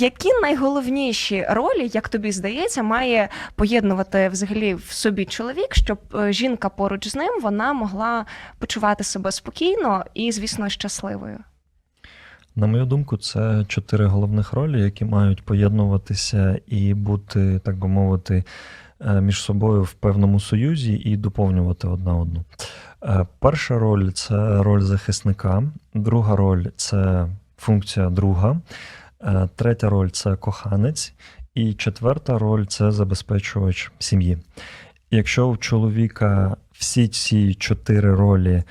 Які найголовніші ролі, як тобі здається, має поєднувати взагалі в собі чоловік, щоб е, жінка поруч з ним вона могла почувати себе спокійно і, звісно, щасливою? На мою думку, це чотири головних ролі, які мають поєднуватися і бути, так би мовити, е, між собою в певному союзі і доповнювати одна одну. Е, Перша роль це роль захисника, друга роль це функція друга, третя роль це коханець, і четверта роль це забезпечувач сім'ї. Якщо у чоловіка всі ці чотири ролі е,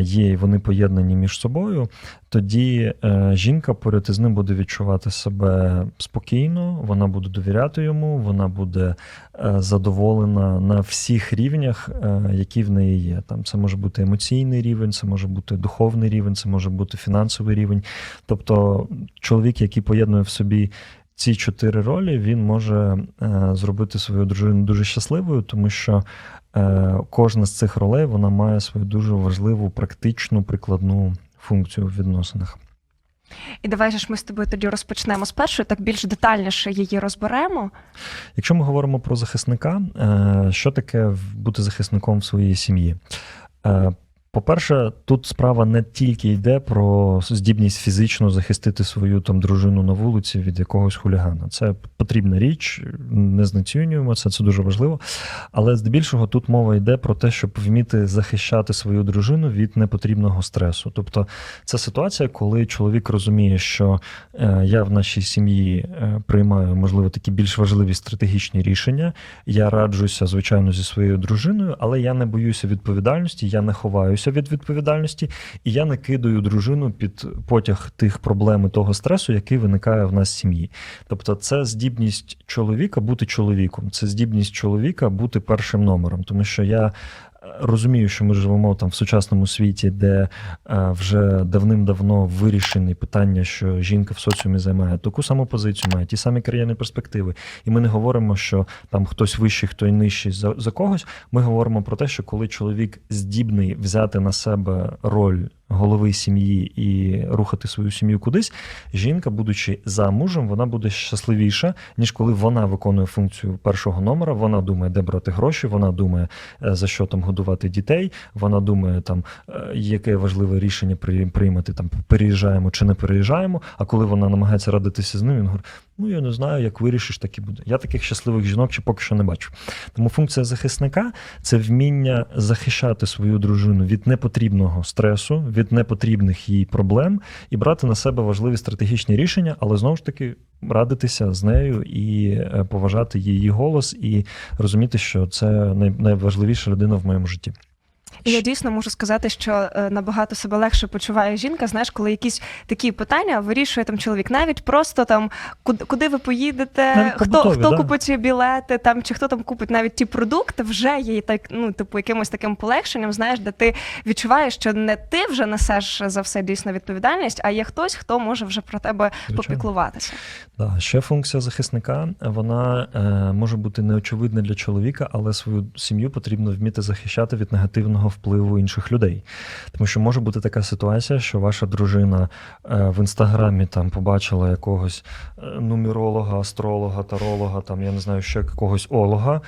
є і вони поєднані між собою, тоді е, жінка поряд із ним буде відчувати себе спокійно, вона буде довіряти йому, вона буде е, задоволена на всіх рівнях, е, які в неї є. Там це може бути емоційний рівень, це може бути духовний рівень, це може бути фінансовий рівень. Тобто, чоловік, який поєднує в собі. Ці чотири ролі він може е, зробити свою дружину дуже щасливою, тому що е, кожна з цих ролей вона має свою дуже важливу практичну прикладну функцію в відносинах. І давай ж ми з тобою тоді розпочнемо з першої, так більш детальніше її розберемо. Якщо ми говоримо про захисника, е, що таке бути захисником в своїй сім'ї? По-перше, тут справа не тільки йде про здібність фізично захистити свою там дружину на вулиці від якогось хулігана. Це потрібна річ, не знецінюємо це, це дуже важливо. Але здебільшого тут мова йде про те, щоб вміти захищати свою дружину від непотрібного стресу. Тобто, це ситуація, коли чоловік розуміє, що е, я в нашій сім'ї е, приймаю, можливо, такі більш важливі стратегічні рішення. Я раджуся, звичайно, зі своєю дружиною, але я не боюся відповідальності, я не ховаюся від відповідальності, і я накидаю дружину під потяг тих проблем і того стресу, який виникає в нас в сім'ї. Тобто, це здібність чоловіка бути чоловіком, це здібність чоловіка бути першим номером, тому що я. Розумію, що ми живемо там в сучасному світі, де е, вже давним-давно вирішені питання, що жінка в соціумі займає таку саму позицію, має ті самі кар'єрні перспективи. І ми не говоримо, що там хтось вищий, хто нижчий за, за когось. Ми говоримо про те, що коли чоловік здібний взяти на себе роль голови сім'ї і рухати свою сім'ю кудись, жінка, будучи замужем, вона буде щасливіша, ніж коли вона виконує функцію першого номера. Вона думає, де брати гроші, вона думає, е, за що там годувати дітей. Вона думає, там е, яке важливе рішення при- приймати, там переїжджаємо чи не переїжджаємо. А коли вона намагається радитися з ним, він говорить: ну я не знаю, як вирішиш, так і буде. Я таких щасливих жінок чи поки що не бачу. Тому функція захисника це вміння захищати свою дружину від непотрібного стресу, від непотрібних їй проблем і брати на себе важливі стратегічні рішення, але знову ж таки радитися з нею і е, поважати її голос, і розуміти, що це найважливіша людина в моєму житті. Я дійсно можу сказати, що е, набагато себе легше почуває жінка. Знаєш, коли якісь такі питання вирішує там чоловік, навіть просто там куди, куди ви поїдете, Навіть хто побутові, хто да. купить білети, там чи хто там купить навіть ті продукти, вже є так, ну типу, якимось таким полегшенням. Знаєш, де ти відчуваєш, що не ти вже несеш за все дійсно відповідальність, а є хтось, хто може вже про тебе Звичайно. попіклуватися. Да, ще функція захисника вона е, може бути неочевидна для чоловіка, але свою сім'ю потрібно вміти захищати від негативного впливу інших людей. Тому що може бути така ситуація, що ваша дружина е, в інстаграмі там побачила якогось е, нумеролога, астролога, таролога, там я не знаю, ще якогось олога,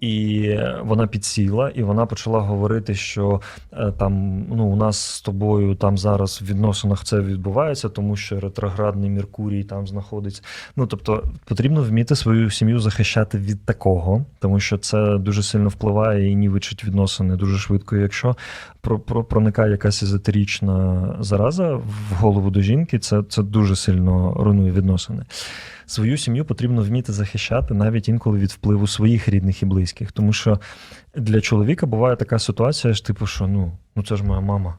і вона підсіла, і вона почала говорити, що е, там ну у нас з тобою там зараз в відносинах це відбувається, тому що ретроградний Меркурій там знаходиться. Ну тобто потрібно вміти свою сім'ю захищати від такого, тому що це дуже сильно впливає і нівечить відносини дуже швидко. Якщо про проникає якась езотерічна зараза в голову до жінки, це, це дуже сильно руйнує відносини. Свою сім'ю потрібно вміти захищати навіть інколи від впливу своїх рідних і близьких, тому що для чоловіка буває така ситуація, ж типу, що ну, ну це ж моя мама.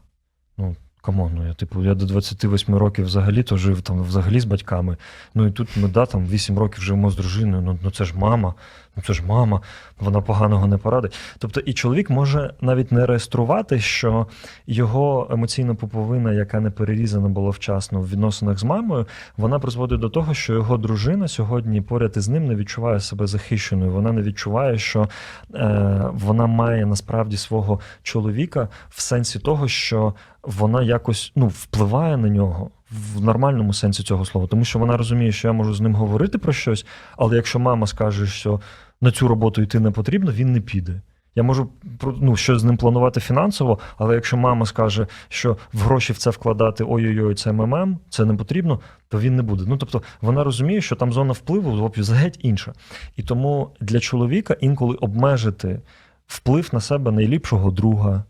Ну, камон, ну я типу, я до 28 років взагалі то жив там взагалі з батьками. Ну і тут ми да, там 8 років живемо з дружиною. Ну, ну це ж мама, ну це ж мама, вона поганого не порадить. Тобто, і чоловік може навіть не реєструвати, що його емоційна пуповина, яка не перерізана була вчасно в відносинах з мамою, вона призводить до того, що його дружина сьогодні поряд із ним не відчуває себе захищеною. Вона не відчуває, що е, вона має насправді свого чоловіка в сенсі того, що вона якось ну, впливає на нього, в нормальному сенсі цього слова, тому що вона розуміє, що я можу з ним говорити про щось, але якщо мама скаже, що на цю роботу йти не потрібно, він не піде. Я можу ну, щось з ним планувати фінансово, але якщо мама скаже, що в гроші в це вкладати ой-ой-ой, це МММ, це не потрібно, то він не буде. Ну тобто вона розуміє, що там зона впливу геть інша. І тому для чоловіка інколи обмежити вплив на себе найліпшого друга,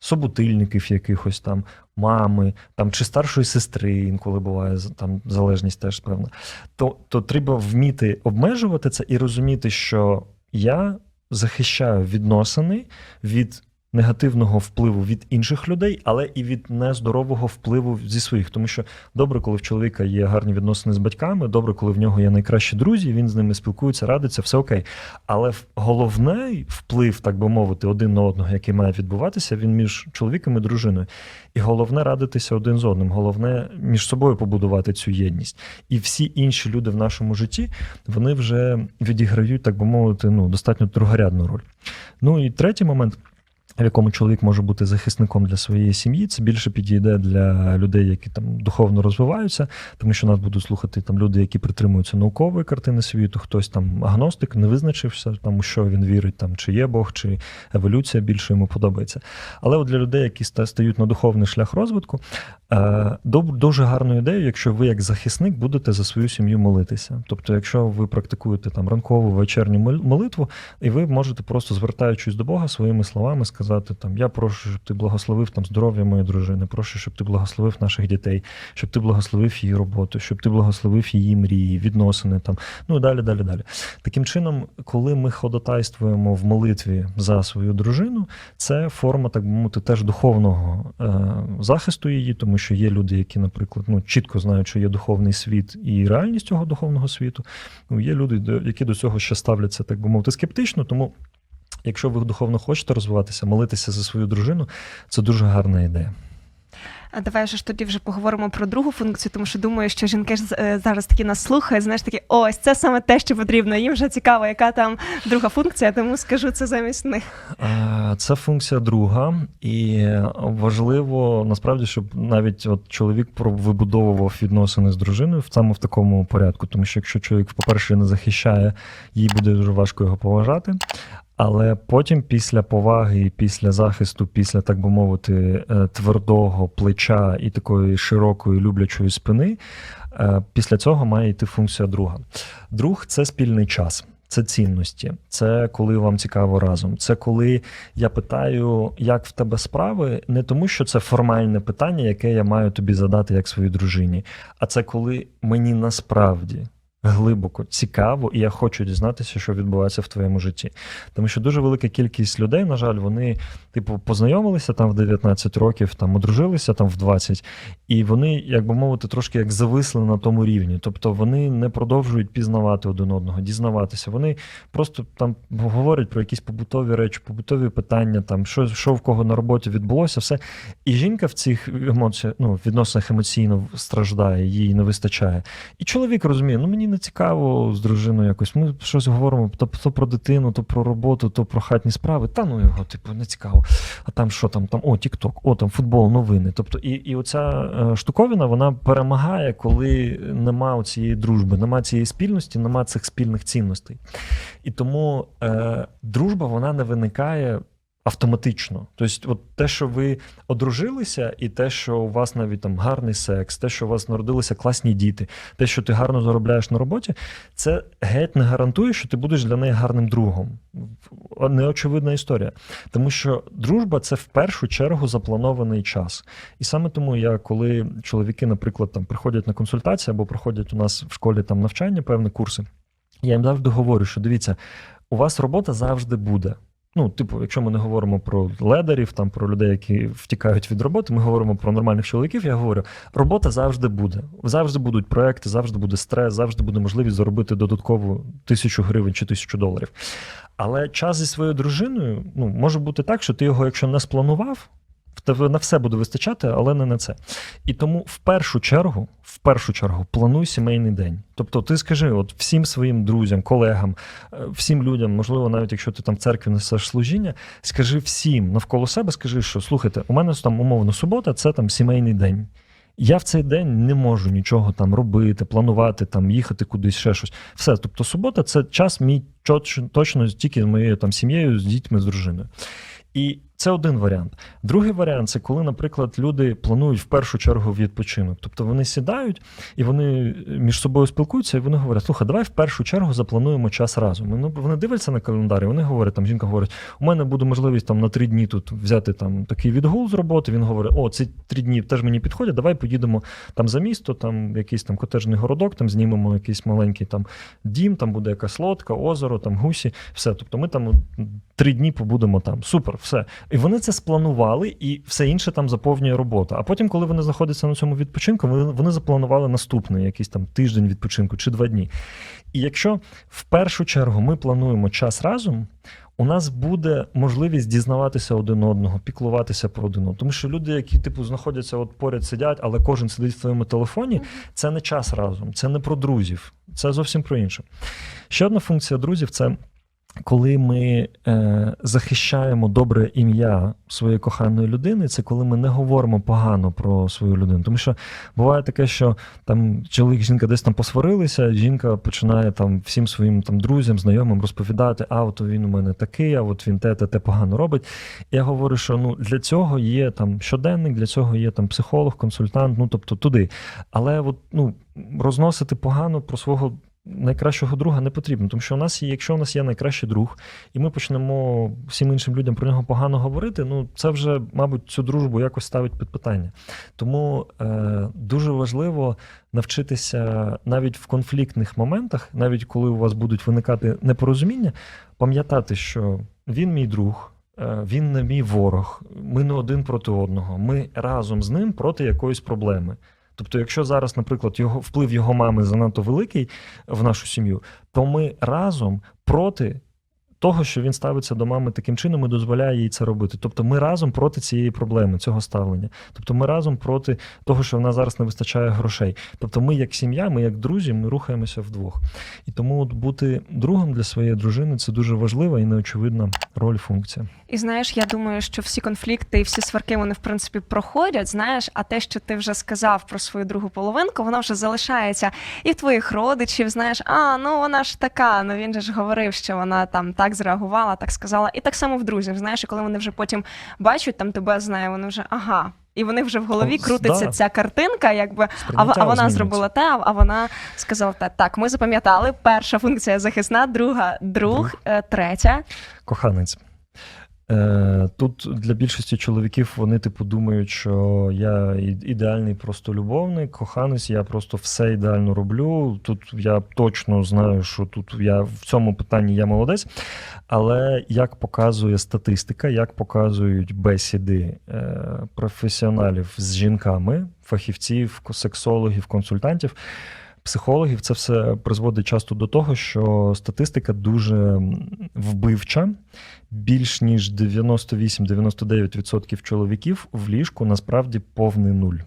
собутильників якихось там, мами, там чи старшої сестри, інколи буває там залежність теж певна. То, то треба вміти обмежувати це і розуміти, що я захищаю відносини від негативного впливу від інших людей, але і від нездорового впливу зі своїх. Тому що добре, коли в чоловіка є гарні відносини з батьками, добре, коли в нього є найкращі друзі, він з ними спілкується, радиться, все окей. Але головний вплив, так би мовити, один на одного, який має відбуватися, він між чоловіком і дружиною. І головне радитися один з одним, головне між собою побудувати цю єдність. І всі інші люди в нашому житті вони вже відіграють, так би мовити, ну, достатньо другорядну роль. Ну і третій момент. В якому чоловік може бути захисником для своєї сім'ї, це більше підійде для людей, які там духовно розвиваються, тому що нас будуть слухати там люди, які притримуються наукової картини світу, хтось там агностик, не визначився, там що він вірить, там чи є Бог, чи еволюція більше йому подобається. Але от для людей, які стають на духовний шлях розвитку, е, дуже гарною ідеєю, якщо ви як захисник будете за свою сім'ю молитися. Тобто, якщо ви практикуєте там ранкову вечірню молитву, і ви можете просто звертаючись до Бога своїми словами сказати: там Я прошу, щоб ти благословив там здоров'я моєї дружини, прошу, щоб ти благословив наших дітей, щоб ти благословив її роботу, щоб ти благословив її мрії, відносини там. Ну і далі, далі, далі. Таким чином, коли ми ходатайствуємо в молитві за свою дружину, це форма, так би мовити, теж духовного е, захисту її, тому що є люди, які, наприклад, ну чітко знають, що є духовний світ і реальність цього духовного світу. Ну, є люди, які до цього ще ставляться, так би мовити, скептично. Тому, якщо ви духовно хочете розвиватися, молитися за свою дружину, це дуже гарна ідея. А давай ж тоді вже поговоримо про другу функцію, тому що думаю, що жінки ж е, зараз такі нас слухають, знаєш, такі ось це саме те, що потрібно. Їм вже цікаво, яка там друга функція, тому скажу це замість них. Це функція друга, і важливо насправді, щоб навіть от чоловік вибудовував відносини з дружиною в саме в такому порядку. Тому що якщо чоловік, по-перше, не захищає, їй буде дуже важко його поважати. Але потім, після поваги, і після захисту, після, так би мовити, е, твердого плеча і такої широкої люблячої спини, е, після цього має йти функція друга. Друг це спільний час. Це цінності, це коли вам цікаво разом. Це коли я питаю, як в тебе справи, не тому, що це формальне питання, яке я маю тобі задати як своїй дружині, а це коли мені насправді глибоко цікаво, і я хочу дізнатися, що відбувається в твоєму житті. Тому що дуже велика кількість людей, на жаль, вони, типу, познайомилися там в 19 років, там одружилися там в 20, і вони, як би мовити, трошки як зависли на тому рівні. Тобто вони не продовжують пізнавати один одного, дізнаватися. Вони просто там говорять про якісь побутові речі, побутові питання, там що, що в кого на роботі відбулося, все. І жінка в цих емоціях, ну, відносинах емоційно страждає, їй не вистачає. І чоловік розуміє, ну мені не цікаво з дружиною якось. Ми щось говоримо то, то про дитину, то про роботу, то про хатні справи. Та ну його, типу, не цікаво. А там що там? Там о, Тік-Ток, о, там футбол, новини. Тобто, і, і оця е, штуковина вона перемагає, коли нема цієї дружби, нема цієї спільності, нема цих спільних цінностей. І тому е, дружба вона не виникає. Автоматично, тобто, от те, що ви одружилися, і те, що у вас навіть там гарний секс, те, що у вас народилися класні діти, те, що ти гарно заробляєш на роботі, це геть не гарантує, що ти будеш для неї гарним другом. Неочевидна історія. Тому що дружба це в першу чергу запланований час. І саме тому я, коли чоловіки, наприклад, там приходять на консультації або проходять у нас в школі там навчання, певні курси, я їм завжди говорю, що дивіться, у вас робота завжди буде. Ну, типу, якщо ми не говоримо про ледарів, там про людей, які втікають від роботи, ми говоримо про нормальних чоловіків. Я говорю, робота завжди буде. Завжди будуть проекти, завжди буде стрес, завжди буде можливість заробити додаткову тисячу гривень чи тисячу доларів. Але час зі своєю дружиною ну, може бути так, що ти його, якщо не спланував, на все буде вистачати, але не на це. І тому в першу чергу, в першу чергу, плануй сімейний день. Тобто, ти скажи, от всім своїм друзям, колегам, е, всім людям, можливо, навіть якщо ти там в церкві несеш служіння, скажи всім навколо себе, скажи, що слухайте, у мене там умовно субота, це там сімейний день. Я в цей день не можу нічого там робити, планувати, там їхати кудись, ще щось. Все. Тобто, субота це час мій точно тільки з моєю там сім'єю, з дітьми, з дружиною. І це один варіант. Другий варіант це коли, наприклад, люди планують в першу чергу відпочинок. Тобто вони сідають і вони між собою спілкуються, і вони говорять: слухай, давай в першу чергу заплануємо час разом. Ну, вони дивляться на календар, і вони говорять, там жінка говорить: у мене буде можливість там на три дні тут взяти там такий відгул з роботи. Він говорить: о, ці три дні теж мені підходять, давай поїдемо там за місто, там якийсь там котежний городок, там знімемо якийсь маленький там дім, там буде якась лодка, озеро, там гусі, все. Тобто ми там три дні побудемо там. Супер, все. І вони це спланували, і все інше там заповнює робота. А потім, коли вони знаходяться на цьому відпочинку, вони, вони запланували наступний якийсь там тиждень відпочинку чи два дні. І якщо в першу чергу ми плануємо час разом. У нас буде можливість дізнаватися один одного, піклуватися про один одного. Тому що люди, які типу знаходяться от поряд сидять, але кожен сидить в своєму телефоні, це не час разом, це не про друзів, це зовсім про інше. Ще одна функція друзів це коли ми е, захищаємо добре ім'я своєї коханої людини, це коли ми не говоримо погано про свою людину. Тому що буває таке, що там чоловік, жінка десь там посварилися, жінка починає там всім своїм там друзям, знайомим розповідати, а от він у мене такий, а от він те, те, те погано робить. Я говорю, що ну для цього є там щоденник, для цього є там психолог, консультант, ну тобто туди. Але от ну розносити погано про свого найкращого друга не потрібно, тому що у нас є, якщо у нас є найкращий друг, і ми почнемо всім іншим людям про нього погано говорити, ну це вже, мабуть, цю дружбу якось ставить під питання. Тому е, дуже важливо навчитися навіть в конфліктних моментах, навіть коли у вас будуть виникати непорозуміння, пам'ятати, що він мій друг. е, Він не мій ворог, ми не один проти одного. Ми разом з ним проти якоїсь проблеми. Тобто, якщо зараз, наприклад, його вплив його мами занадто великий в нашу сім'ю, то ми разом проти того, що він ставиться до мами таким чином і дозволяє їй це робити. Тобто, ми разом проти цієї проблеми, цього ставлення. Тобто, ми разом проти того, що в нас зараз не вистачає грошей. Тобто, ми як сім'я, ми як друзі, ми рухаємося вдвох. І тому от бути другом для своєї дружини це дуже важлива і неочевидна роль функція. І знаєш, я думаю, що всі конфлікти і всі сварки вони в принципі проходять. Знаєш, а те, що ти вже сказав про свою другу половинку, воно вже залишається і в твоїх родичів. Знаєш, а ну вона ж така. Ну він же ж говорив, що вона там так зреагувала, так сказала. І так само в друзів. Знаєш, і коли вони вже потім бачать там тебе знає, вони вже ага. І вони вже в голові О, крутиться да. ця картинка, якби а, а вона зробила те, а- а вона сказала те. Так, ми запам'ятали. Перша функція захисна, друга друг, Друг. е, третя. Коханець. Е, Тут для більшості чоловіків вони типу думають, що я ідеальний просто любовник, коханець, я просто все ідеально роблю. Тут я точно знаю, що тут я в цьому питанні я молодець. Але як показує статистика, як показують бесіди е, професіоналів з жінками, фахівців, сексологів, консультантів. Психологів це все призводить часто до того, що статистика дуже вбивча. Більш ніж 98-99% чоловіків в ліжку насправді повний нуль.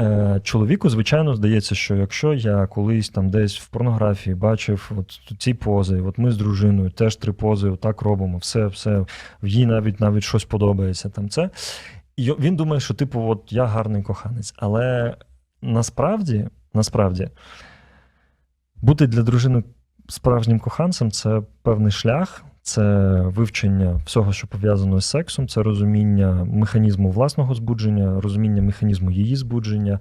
Е, Чоловіку, звичайно, здається, що якщо я колись там десь в порнографії бачив от ці пози, от ми з дружиною теж три пози, так робимо, все, все, їй навіть навіть щось подобається. Там це. І він думає, що типу, от я гарний коханець. Але насправді, насправді, бути для дружини справжнім коханцем це певний шлях, це вивчення всього, що пов'язано з сексом, це розуміння механізму власного збудження, розуміння механізму її збудження,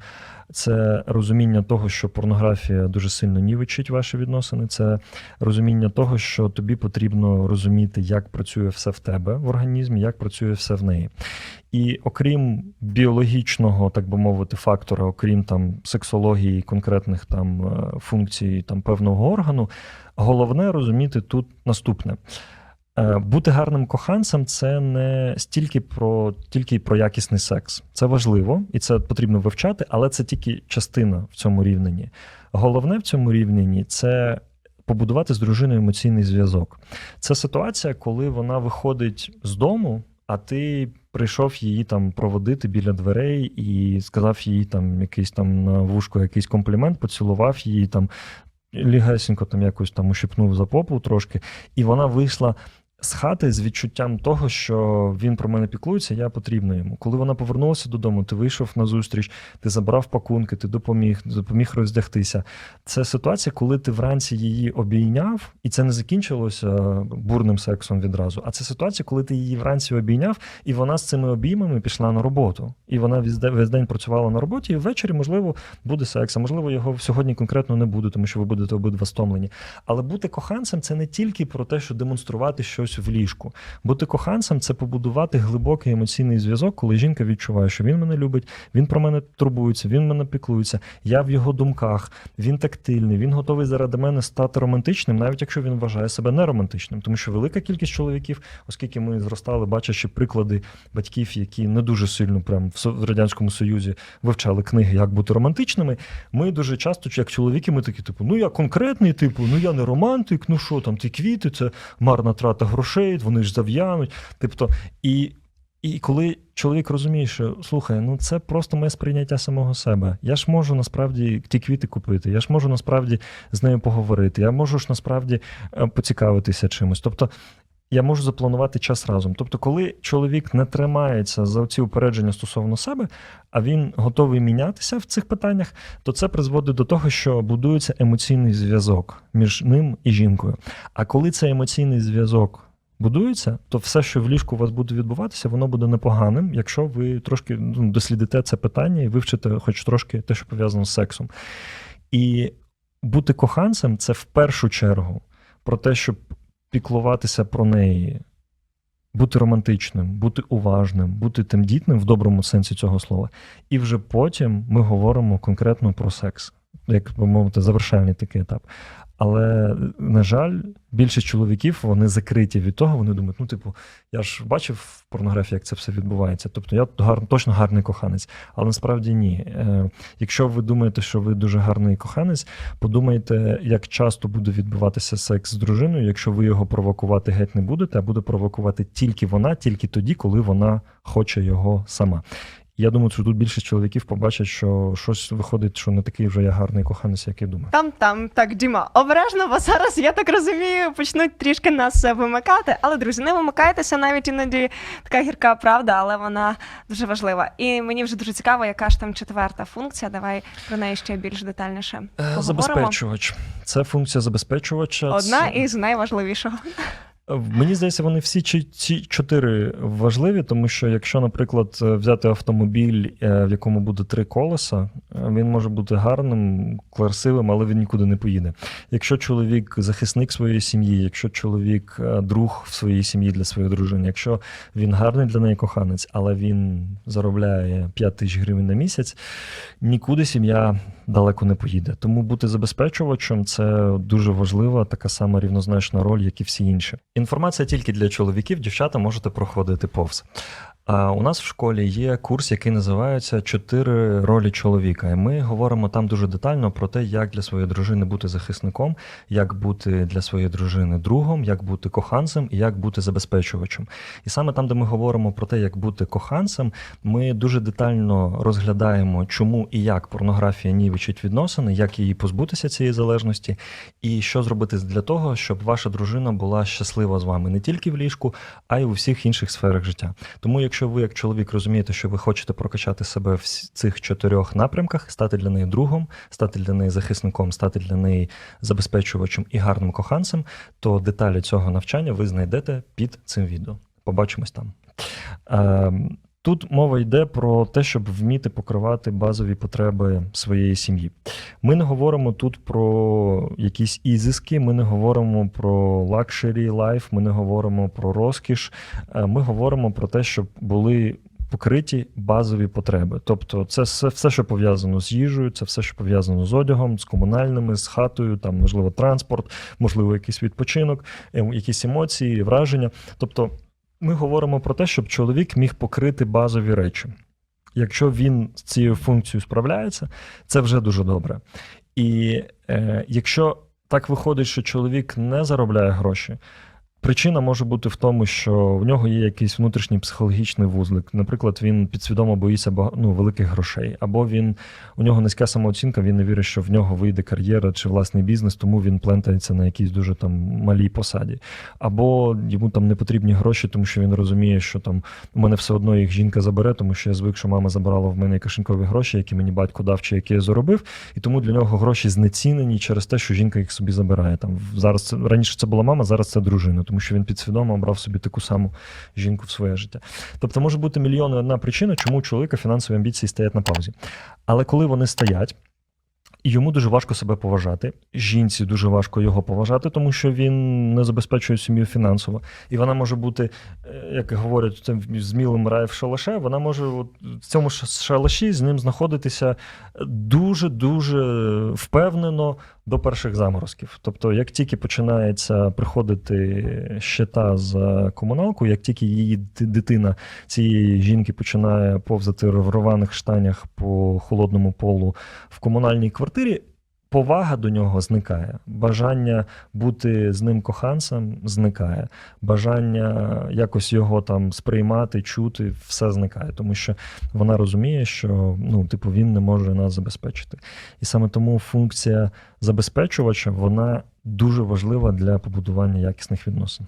це розуміння того, що порнографія дуже сильно нівечить ваші відносини, це розуміння того, що тобі потрібно розуміти, як працює все в тебе в організмі, як працює все в неї. І окрім біологічного, так би мовити, фактора, окрім там сексології, конкретних там е, функцій там певного органу, головне розуміти тут наступне. Е, Бути гарним коханцем це не стільки про тільки про якісний секс. Це важливо і це потрібно вивчати, але це тільки частина в цьому рівненні. Головне в цьому рівненні це побудувати з дружиною емоційний зв'язок. Це ситуація, коли вона виходить з дому, а ти прийшов її там проводити біля дверей і сказав їй там якийсь там на вушко якийсь комплімент, поцілував її там лігесенько там якось там ущипнув за попу трошки, і вона вийшла з хати з відчуттям того, що він про мене піклується, я потрібна йому. Коли вона повернулася додому, ти вийшов на зустріч, ти забрав пакунки, ти допоміг, допоміг роздягтися. Це ситуація, коли ти вранці її обійняв, і це не закінчилося бурним сексом відразу. А це ситуація, коли ти її вранці обійняв, і вона з цими обіймами пішла на роботу. І вона весь день- працювала на роботі, і ввечері, можливо, буде секс, а можливо, його сьогодні конкретно не буде, тому що ви будете обидва стомлені. Але бути коханцем це не тільки про те, що демонструвати щось в ліжку. Бути коханцем це побудувати глибокий емоційний зв'язок, коли жінка відчуває, що він мене любить, він про мене турбується, він мене піклується, я в його думках, він тактильний, він готовий заради мене стати романтичним, навіть якщо він вважає себе неромантичним. Тому що велика кількість чоловіків, оскільки ми зростали, бачачи приклади батьків, які не дуже сильно прям в радянському союзі вивчали книги, як бути романтичними. Ми дуже часто, як чоловіки, ми такі, типу, ну я конкретний, типу, ну я не романтик, ну що там, ті квіти, це марна трата грошей, вони ж зав'януть. Тобто, і, і коли чоловік розуміє, що слухай, ну це просто моє сприйняття самого себе. Я ж можу насправді ті квіти купити, я ж можу насправді з нею поговорити, я можу ж насправді е, поцікавитися чимось. Тобто. Я можу запланувати час разом. Тобто, коли чоловік не тримається за ці упередження стосовно себе, а він готовий мінятися в цих питаннях, то це призводить до того, що будується емоційний зв'язок між ним і жінкою. А коли цей емоційний зв'язок будується, то все, що в ліжку у вас буде відбуватися, воно буде непоганим, якщо ви трошки ну, дослідите це питання і вивчите хоч трошки те, що пов'язано з сексом. І бути коханцем це в першу чергу про те, щоб піклуватися про неї, бути романтичним, бути уважним, бути тендітним в доброму сенсі цього слова. І вже потім ми говоримо конкретно про секс, як би мовити, завершальний такий етап. Але, на жаль, більшість чоловіків вони закриті від того, вони думають, ну, типу, я ж бачив в порнографії, як це все відбувається. Тобто я гар, точно гарний коханець. Але насправді ні. Е, якщо ви думаєте, що ви дуже гарний коханець, подумайте, як часто буде відбуватися секс з дружиною, якщо ви його провокувати геть не будете, а буде провокувати тільки вона, тільки тоді, коли вона хоче його сама. Я думаю, що тут більшість чоловіків побачать, що щось виходить, що не такий вже я гарний коханець, як я думаю. Там, там, так, Діма, обережно, бо зараз, я так розумію, почнуть трішки нас е, вимикати. Але, друзі, не вимикайтеся, навіть іноді така гірка правда, але вона дуже важлива. І мені вже дуже цікаво, яка ж там четверта функція. Давай про неї ще більш детальніше Е, поговоримо. Забезпечувач. Це функція забезпечувача. Одна Це- із найважливішого. Мені здається, вони всі ці чотири важливі, тому що якщо, наприклад, е, взяти автомобіль, е, в якому буде три колеса, е, він може бути гарним, красивим, але він нікуди не поїде. Якщо чоловік захисник своєї сім'ї, якщо чоловік друг в своїй сім'ї для своєї дружини, якщо він гарний для неї коханець, але він заробляє 5 тисяч гривень на місяць, нікуди сім'я далеко не поїде. Тому бути забезпечувачем це дуже важлива, така сама рівнозначна роль, як і всі інші. Інформація тільки для чоловіків, дівчата можете проходити повз. А у нас в школі є курс, який називається Чотири ролі чоловіка. І ми говоримо там дуже детально про те, як для своєї дружини бути захисником, як бути для своєї дружини другом, як бути коханцем і як бути забезпечувачем. І саме там, де ми говоримо про те, як бути коханцем, ми дуже детально розглядаємо, чому і як порнографія нівечить відносини, як її позбутися цієї залежності, і що зробити для того, щоб ваша дружина була щаслива з вами не тільки в ліжку, а й у всіх інших сферах життя. Тому, якщо ви, як чоловік, розумієте, що ви хочете прокачати себе в цих чотирьох напрямках, стати для неї другом, стати для неї захисником, стати для неї забезпечувачем і гарним коханцем, то деталі цього навчання ви знайдете під цим відео. Побачимось там. Ем, Тут мова йде про те, щоб вміти покривати базові потреби своєї сім'ї. Ми не говоримо тут про якісь ізиски, ми не говоримо про лакшері лайф, ми не говоримо про розкіш. Е, Ми говоримо про те, щоб були покриті базові потреби. Тобто, це все, що пов'язано з їжею, це все, що пов'язано з одягом, з комунальними, з хатою, там можливо транспорт, можливо, якийсь відпочинок, е, якісь емоції, враження. Тобто, ми говоримо про те, щоб чоловік міг покрити базові речі. Якщо він з цією функцією справляється, це вже дуже добре. І е, якщо так виходить, що чоловік не заробляє гроші, Причина може бути в тому, що в нього є якийсь внутрішній психологічний вузлик. Наприклад, він підсвідомо боїться ну, великих грошей, або він у нього низька самооцінка, він не вірить, що в нього вийде кар'єра чи власний бізнес, тому він плентається на якійсь дуже там малій посаді. Або йому там не потрібні гроші, тому що він розуміє, що там у мене все одно їх жінка забере, тому що я звик, що мама забирала в мене кишенькові гроші, які мені батько дав чи які я заробив, і тому для нього гроші знецінені через те, що жінка їх собі забирає. Там зараз це раніше це була мама, зараз це дружина, тому що він підсвідомо обрав собі таку саму жінку в своє життя. Тобто може бути мільйон одна причина, чому у чоловіка фінансові амбіції стоять на паузі. Але коли вони стоять. Йому дуже важко себе поважати. Жінці дуже важко його поважати, тому що він не забезпечує сім'ю фінансово. І вона може бути, е, як говорять, цим змілим рай в шалаше. Вона може в цьому шалаші з ним знаходитися дуже дуже впевнено до перших заморозків. Тобто, як тільки починається приходити щита за комуналку, як тільки її дитина цієї жінки починає повзати в рваних штанях по холодному полу в комунальній квартирі. Повага до нього зникає, бажання бути з ним коханцем зникає, бажання якось його там сприймати, чути, все зникає, тому що вона розуміє, що ну, типу, він не може нас забезпечити. І саме тому функція забезпечувача вона дуже важлива для побудування якісних відносин.